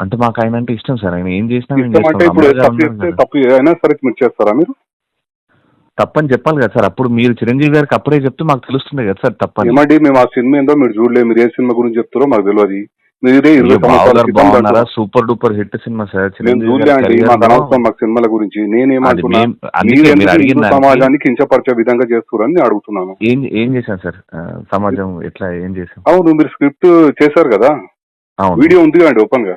అంటే మాకు ఆయన అంటే ఇష్టం సార్. ఆయన ఏం చేసినా మేము ఇష్టం అంటే. ఇప్పుడు తప్పు చేస్తే కదా. తప్పు అయినా సరే మీరు చేస్తారా మీరు? తప్పని చెప్పాలి కదా సార్. అప్పుడు మీరు చిరంజీవి గారికి అప్పుడే చెప్తే మాకు తెలుస్తుంది కదా సార్ తప్పని. ఏమండి మేము ఆ సినిమా ఏందో మీరు చూడలేదు. మీరు ఏ సినిమా గురించి చెప్తారో మాకు తెలియదు. మీరే ఇరవై అయ్యో, బావ సంవత్సరాల గారు క్రితం బాగున్నారా? దాంట్లో- సూపర్ డూపర్ హిట్ సినిమా సార్. మేము చిరంజీవి చూడలే గారి అండి career మాకు లో- అనవసరం మాకు సినిమాల గురించి. అది నేనేమంటున్నా మేం- మీరు అందుకే మీరు ఎందుకు అడిగిన హిందూ దానికి. సమాజాన్ని కించపరిచే విధంగా చేస్తున్నారని నేను అడుగుతున్నాను. ఏం ఏం చేశాం సార్? ఆ, సమాజం ఎట్లా ఏం చేశాం అవును మీరు స్క్రిప్ట్ చేశారు కదా? అవును. వీడియో ఉంది అండి ఓపెన్గా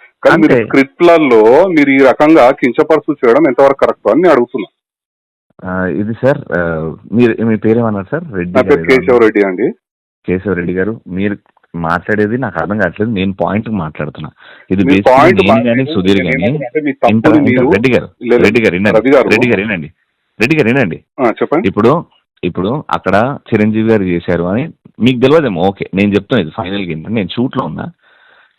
కానీ మీరు. స్క్రిప్ట్లలో మీరు ఈ రకంగా కించపరుచు చేయడం ఎంతవరకు కరెక్ట్ అని నేను అడుగుతున్నా ఇది సార్ మీరు మీ పేరేమన్నారు సార్ రెడ్డి పేరు కేశవ. రెడ్డి అండి కేశవ రెడ్డి గారు మీరు మాట్లాడేది నాకు అర్థం కావట్లేదు నేను పాయింట్ మాట్లాడుతున్నా ఇది మీ basically పాయింట్ నేను కానీ సుధీర్ కానీ అంటే మీ ఇంటర్ తప్పుని మీరు ఇంటర్ రెడ్డి గారు లేదు, రెడ్డి గారు వినండి రవి గారు. రెడ్డి గారు వినండి రెడ్డి గారు వినండి ఆ, చెప్పండి ఇప్పుడు ఇప్పుడు అక్కడ చిరంజీవి గారు చేశారు అని మీకు తెలియదేమో ఓకే నేను చెప్తాను ఇది ఫైనల్గా ఏంటంటే నేను షూట్లో ఉన్నా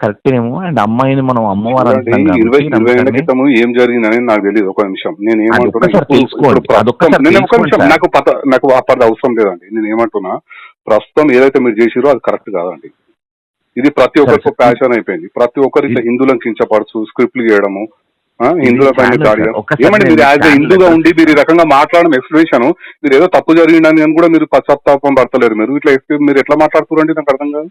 కరెక్ట్ ఏమో అండ్ అమ్మాయిని మనం అమ్మవారు ఇరవై ఇరవై ఏం జరిగిందని నాకు తెలియదు ఒక నిమిషం. నేను ఏమంటున్నా ఒక్కసారి ఇప్పుడు- తెలుసుకోండి. ఇప్పుడు అదొక్కసారి ప్రస్తుతం- నేను ఒక తెలుసుకోండి నిమిషం సార్. నాకు పత నాకు అప్పటి అవసరం లేదండి. నేను ఏమంటున్నా ప్రస్తుతం ఏదైతే మీరు చేసిరో అది కరెక్ట్ కాదండి. ఇది ప్రతి ఒక్కరికి ప్యాషన్ అయిపోయింది. ప్రతి ఒక్కరు ఇట్లా హిందువులను కించపరచు స్క్రిప్ట్లు చేయడము ఆ, హిందువుల పైన ఛానల్ దాడి సార్. ఒక్కసారి ఏమండి మీరు నేను యాజ్ ఛానల్ హిందూగా సార్. ఉండి మీరు ఈ రకంగా మాట్లాడడం ఎక్స్ప్లెనేషన్ మీరు ఏదో తప్పు జరిగిందని అని కూడా మీరు పశ్చాత్తాపం పడతలేరు మీరు. ఇట్లా మీరు ఎట్లా మాట్లాడుతున్నారండి నాకు అర్థం కాదు.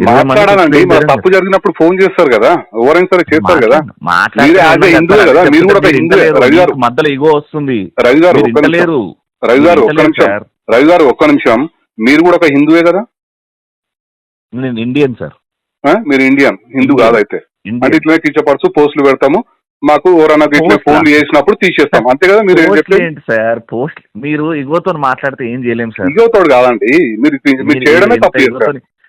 మాట్లాడాలండి. తప్పు జరిగినప్పుడు ఫోన్ చేస్తారు కదా ఎవరైనా సరే చేస్తారు కదా. హిందువే కదా, మీరు కూడా హిందువే. రవి గారు. మధ్యలో ఇగో వస్తుంది. రవి గారు రవి గారు ఒక్క నిమిషం. రవి గారు ఒక్క నిమిషం. మీరు కూడా ఒక హిందువే కదా? నేను ఇండియన్ సార్? మీరు ఇండియన్. హిందూ. కాదైతే. అంటే ఇట్లనే కించపరచు పోస్టులు పెడతాము. మాకు ఎవరన్నా ఇట్లా? ఫోన్లు చేసినప్పుడు తీసేస్తాం. అంతే కదా మీరు ఏంటి సార్? పోస్ట్ మీరు ఇగోతో మాట్లాడితే ఏం చేయలేం సార్. ఇగోతోడు కాదండి. మీరు మీరు చేయడమే తప్పు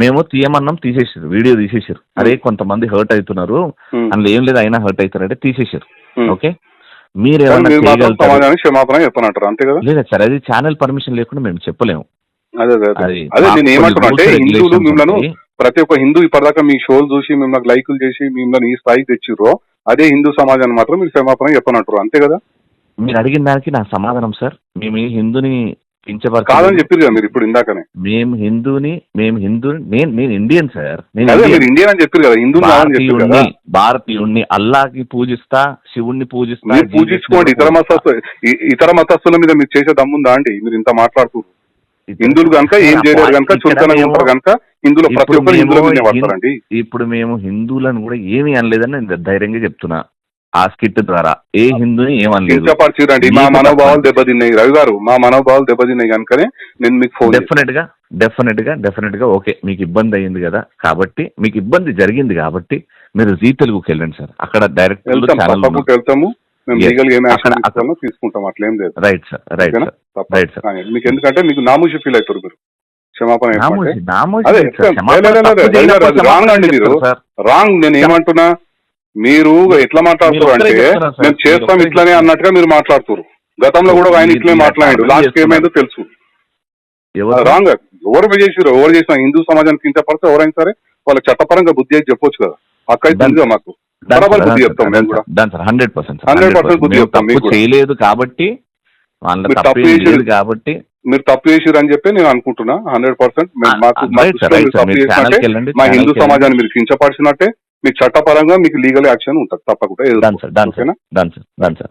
మేము తీయమన్నాం తీసేసారు వీడియో తీసేసారు అరే కొంతమంది హర్ట్ అవుతున్నారు. ఉమ్. అందులో ఏం లేదు అయినా హర్ట్ అవుతారంటే తీసేసారు ఉమ్. ఓకే మీరు మాత్రం చేయగలుగుతారు? అంతే కదా? లేదా సార్ అది ఛానల్ పర్మిషన్ లేకుండా మేము చెప్పలేము. అదే నేను ఏమంటున్నా అంటే హిందువులు మిమ్మల్ని. ప్రతి ఒక్క హిందూ ఇప్పటిదాకా మీ షోలు చూసి మిమ్మల్ని లైకులు చేసి మిమ్మల్ని ఈ స్థాయికి తెచ్చిర్రో అదే హిందూ సమాజాన్ని మాత్రం మీరు క్షమాపణ చెప్పనంటారు అంతే కదా? మీరు అడిగిన దానికి నా సమాధానం సార్. మేము హిందూని కించపరచలేదు. కాదని చెప్పారు కదా మీరు ఇప్పుడు ఇందాకనే. మేము హిందూని మేము హిందూ నేను నేను ఇండియన్ సార్. అదే. మీరు ఇండియన్ అని చెప్పారు కదా హిందూ కాదని చెప్పారు కదా. భారతీయుణ్ణి భారతీయుణ్ణి అల్లాకి పూజిస్తా శివుణ్ణి పూజిస్తా మీరు పూజించుకోండి. ఇతర మతస్థు ఇతర మతస్థుల మీద మీరు చేసే దమ్ముందా అండి? మీరు ఇంత మాట్లాడుతూ హిందువులు కనుక ఏం చేయలేరు కనుక ఉంటారు కనుక హిందువులు ప్రతి ఒక్కరు హిందువుల మీద మేము పడతారండి. ఇప్పుడు మేము హిందువులను కూడా ఏమీ అనలేదని నేను ధైర్యంగా చెప్తున్నా. ఆ స్కిట్ ద్వారా ఏ హిందూని ఏమనలేదు. కించపరిచిరండి మా మనోభావాలు దెబ్బతిన్నాయి. రవి గారు మా మనోభావాలు దెబ్బతిన్నాయి కనుకనే నేను మీకు ఫోన్. డెఫినెట్గా డెఫినెట్గా డెఫినెట్గా ఓకే మీకు ఇబ్బంది అయ్యింది కదా. కాబట్టి మీకు ఇబ్బంది జరిగింది కాబట్టి మీరు జీ తెలుగుకి వెళ్ళండి సార్. అక్కడ డైరెక్ట్ ఛానల్ వెళ్తాము. తీసుకుంటాం అట్లేం లేదు. Right sir right? Sir right sir. మీకు ఎందుకంటే మీకు నామూషి ఫీల్ అవుతారు మీరు. క్షమాపణ రాంగ్ అండి మీరు. రాంగ్ నేను ఏమంటున్నా? మీరు ఎట్లా మాట్లాడుతున్నారు అంటే. మేము చేస్తాం ఇట్లానే అన్నట్టుగా మీరు మాట్లాడుతున్నారు గతంలో కూడా ఆయన ఇట్లనే మీరు మాట్లాడాడు. లాస్ట్. ఏమైందో తెలుసు. ఎవరు రాంగ్ ఎవరు చేసారు ఎవరు చేసినా హిందూ సమాజానికి కించపడితే ఎవరైనా సరే వాళ్ళ చట్టపరంగా బుద్ధి అయితే చెప్పొచ్చు కదా. కదా మాకు? బరాబర్ బుద్ధి చెప్తాం మేము కూడా. హండ్రెడ్ పర్సెంట్ 100% బుద్ధి చెప్తాం మీకు తప్పు కూడా. చేయలేదు కాబట్టి తప్పు కాబట్టి. మీరు తప్పు చేసిరు అని చెప్పి నేను అనుకుంటున్నా. హండ్రెడ్ పర్సెంట్ మా హిందూ. సమాజాన్ని మీరు కించపరిచినట్టే. మీకు చట్టపరంగా మీకు లీగల్ యాక్షన్ ఉంటుంది తప్పకుండా. ఓకేనా?